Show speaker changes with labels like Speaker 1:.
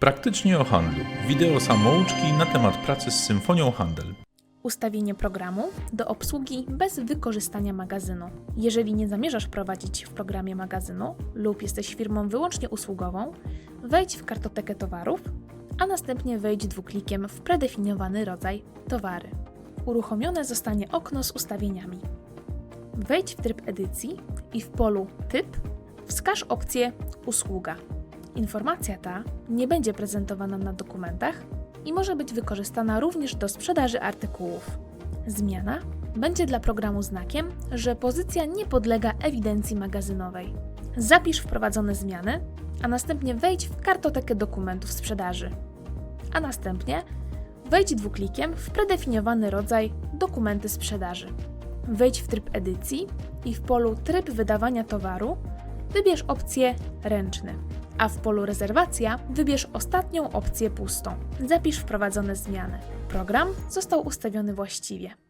Speaker 1: Praktycznie o handlu. Wideo samouczki na temat pracy z Symfonią Handel.
Speaker 2: Ustawienie programu do obsługi bez wykorzystania magazynu. Jeżeli nie zamierzasz prowadzić w programie magazynu lub jesteś firmą wyłącznie usługową, wejdź w kartotekę towarów, a następnie wejdź dwuklikiem w predefiniowany rodzaj towary. Uruchomione zostanie okno z ustawieniami. Wejdź w tryb edycji i w polu Typ wskaż opcję Usługa. Informacja ta nie będzie prezentowana na dokumentach i może być wykorzystana również do sprzedaży artykułów. Zmiana będzie dla programu znakiem, że pozycja nie podlega ewidencji magazynowej. Zapisz wprowadzone zmiany, a następnie wejdź w kartotekę dokumentów sprzedaży. A następnie wejdź dwuklikiem w predefiniowany rodzaj dokumenty sprzedaży. Wejdź w tryb edycji i w polu Tryb wydawania towaru wybierz opcję Ręczny, a w polu Rezerwacja wybierz ostatnią opcję pustą. Zapisz wprowadzone zmiany. Program został ustawiony właściwie.